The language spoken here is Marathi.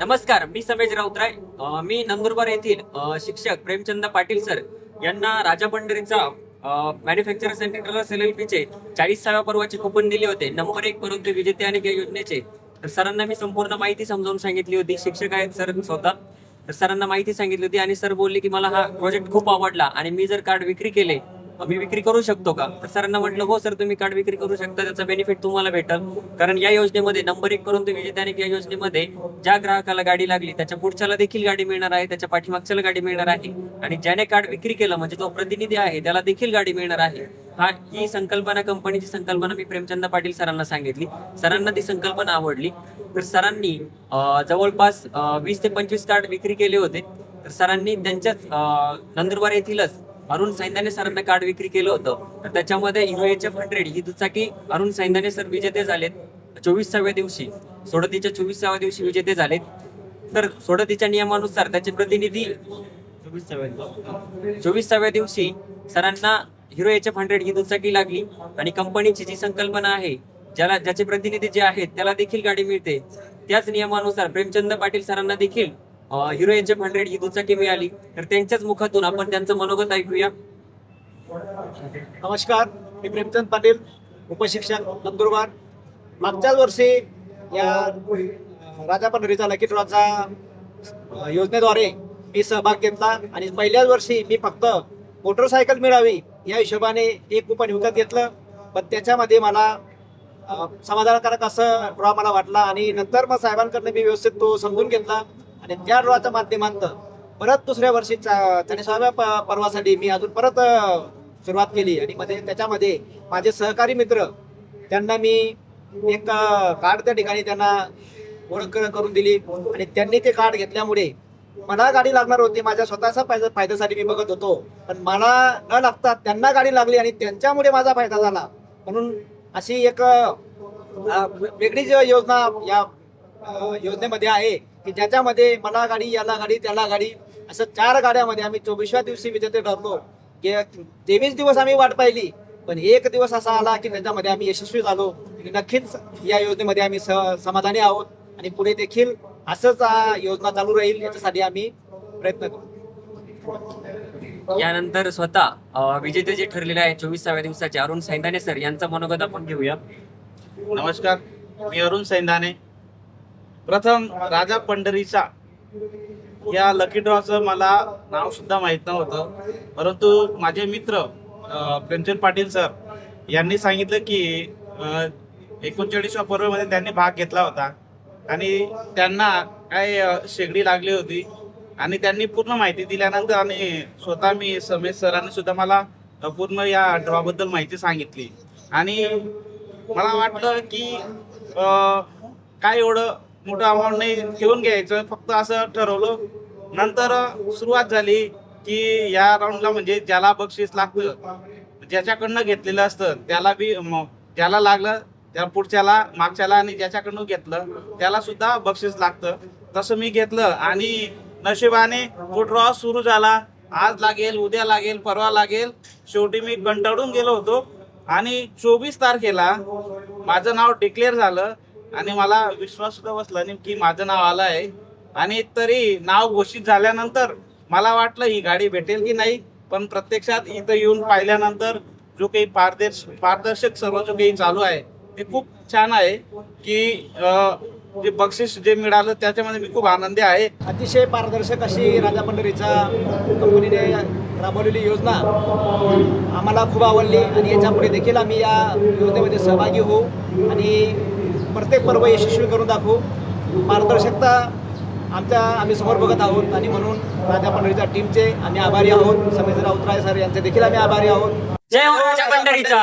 नमस्कार मी समेज राऊतराय. मी नंदुरबार येथील शिक्षक प्रेमचंद पाटील सर यांना राजा पंढरीचा मॅन्युफॅक्चरर्स अँड एल एल पीचे चाळीसाव्या पर्वाचे कुपन दिले होते. नंबर एक परंतु विजेते आणि या योजनेचे. तर सरांना मी संपूर्ण माहिती समजावून सांगितली होती. शिक्षक आहेत सर स्वतः. तर सरांना माहिती सांगितली होती आणि सर बोलले की मला हा प्रोजेक्ट खूप आवडला आणि मी जर कार्ड विक्री केले मी विक्री करू शकतो का? तर सरांना म्हटलं हो सर तुम्ही कार्ड विक्री करू शकता त्याचा बेनिफिट तुम्हाला भेटल. कारण या योजनेमध्ये नंबर एक करून तुम्ही विजेत्याने या योजनेमध्ये ज्या ग्राहकाला गाडी लागली त्याच्या पुढच्याला देखील गाडी मिळणार आहे त्याच्या पाठीमागच्याला गाडी मिळणार आहे. आणि ज्याने कार्ड विक्री केलं म्हणजे तो प्रतिनिधी आहे त्याला देखील गाडी मिळणार आहे. हा ही संकल्पना कंपनीची संकल्पना मी प्रेमचंद पाटील सरांना सांगितली. सरांना ती संकल्पना आवडली. तर सरांनी जवळपास वीस ते पंचवीस कार्ड विक्री केले होते. तर सरांनी त्यांच्याच नंदुरबार येथीलच अरुण सैंदाने सरांना कार्ड विक्री केलं होतं. तर त्याच्यामध्ये युएच एफ हंड्रेड ही दुचाकी अरुण सैंदाने सर विजेते झालेत चोवीसाव्या दिवशी. सोडतीच्या चोवीसाव्या दिवशी विजेते झालेत. तर सोडतीच्या नियमानुसार त्याचे प्रतिनिधी चोवीसाव्या दिवशी. सरांना हिरो एच एफ हंड्रेड ही दुचाकी लागली आणि कंपनीची जी संकल्पना आहे ज्याला ज्याचे प्रतिनिधी जे आहेत त्याला देखील गाडी मिळते. त्याच नियमानुसार प्रेमचंद पाटील सरांना देखील हिरो एच एफ हंड्रेड ही दुचाकी मिळाली. तर त्यांच्याच मुखातून आपण त्यांचं मनोगत ऐकूया. नमस्कार मी प्रेमचंद पाटील उपशिक्षक नंदुरबार. मागच्याच वर्षी या राजा पंढरीचा लकी ड्रॉचा योजनेद्वारे मी सहभाग घेतला आणि पहिल्याच वर्षी मी फक्त मोटरसायकल मिळावी या हिशोबाने एक कुपन विकत घेतलं. पण त्याच्यामध्ये मला समाधानकारक असं ड्रॉ मला वाटला आणि नंतर मग साहेबांकडनं मी व्यवस्थित तो समजून घेतला. आणि त्या ड्रॉच्या माध्यमांतर परत दुसऱ्या वर्षी चाळीसाव्या प- पर्वासाठी मी अजून परत सुरुवात केली. आणि मध्ये त्याच्यामध्ये माझे सहकारी मित्र त्यांना मी एक कार्ड त्या ठिकाणी त्यांना ओळख करून दिली. आणि त्यांनी ते कार्ड घेतल्यामुळे मला गाडी लागणार होती. माझ्या स्वतःचा फायदा फायद्यासाठी मी बघत होतो. पण मला न लागता त्यांना गाडी लागली आणि त्यांच्यामुळे माझा फायदा झाला. म्हणून अशी एक वेगळीच वेगळी जी योजना या योजनेमध्ये आहे की ज्याच्यामध्ये मला गाडी याला गाडी त्याला गाडी असं चार गाड्यामध्ये आम्ही चोवीसव्या दिवशी विजेते ठरलो. की तेवीस दिवस आम्ही वाट पाहिली पण एक दिवस असा आला की त्याच्यामध्ये आम्ही यशस्वी झालो. नक्कीच या योजनेमध्ये आम्ही समाधानी आहोत आणि पुढे देखील असंच योजना चालू राहील याच्यासाठी आम्ही प्रयत्न करू. यानंतर स्वतः विजेते जे ठरलेले आहे चोवीसाव्या दिवसाचे अरुण सैंदाने सर यांचं मनोगत आपण घेऊया. नमस्कार मी अरुण सैंदाने प्रथम राजा पंढरीचा या लकी ड्रॉचं मला नाव सुद्धा माहीत नव्हतं. परंतु माझे मित्र प्रेमचंद पाटील सर यांनी सांगितलं की एकोणचाळीसव्या पर्वमध्ये त्यांनी भाग घेतला होता. आणि त्यांना काय शेगडी लागली होती. आणि त्यांनी पूर्ण माहिती दिल्यानंतर आणि स्वतः मी समेश सरांनी सुद्धा मला पूर्ण या ड्रॉबद्दल माहिती सांगितली. आणि मला वाटलं की काय एवढं मोठं अमाऊंट नाही घेऊन घ्यायचं. फक्त असं ठरवलं. नंतर सुरुवात झाली की या राऊंडला म्हणजे ज्याला बक्षीस लागतं ज्याच्याकडनं घेतलेलं असतं त्याला बी ज्याला लागलं त्या पुढच्याला मागच्याला आणि ज्याच्याकडनं घेतलं त्याला सुद्धा बक्षीस लागतं. तसं मी घेतलं आणि नशिबाने तो ड्रॉ सुरू झाला. आज लागेल उद्या लागेल परवा लागेल. शेवटी मी कंटाळून गेलो होतो. आणि चोवीस तारखेला माझं नाव डिक्लेअर झालं. आणि मला विश्वास सुद्धा बसला नाही की माझं नाव आलं आहे. आणि तरी नाव घोषित झाल्यानंतर मला वाटलं ही गाडी भेटेल की नाही पण प्रत्यक्षात इथं येऊन पाहिल्यानंतर जो काही पारदर्श पारदर्शक सर्व जो काही चालू आहे ते खूप छान आहे की जे बक्षीस जे मिळालं त्याच्यामध्ये मी खूप आनंदी आहे. अतिशय पारदर्शक अशी राजा पंढरीचा कंपनीने राबवलेली योजना आम्हाला खूप आवडली आणि याच्यापुढे देखील आम्ही या योजनेमध्ये सहभागी होऊ आणि प्रत्येक पर्व यशस्वी करून दाखवू. पारदर्शकता आमच्या आम्ही समोर बघत आहोत आणि म्हणून राजा पंढरीच्या टीमचे आम्ही आभारी आहोत. समेश राऊतराय सर यांचे देखील आम्ही आभारी आहोत. जय हो पंढरीचा.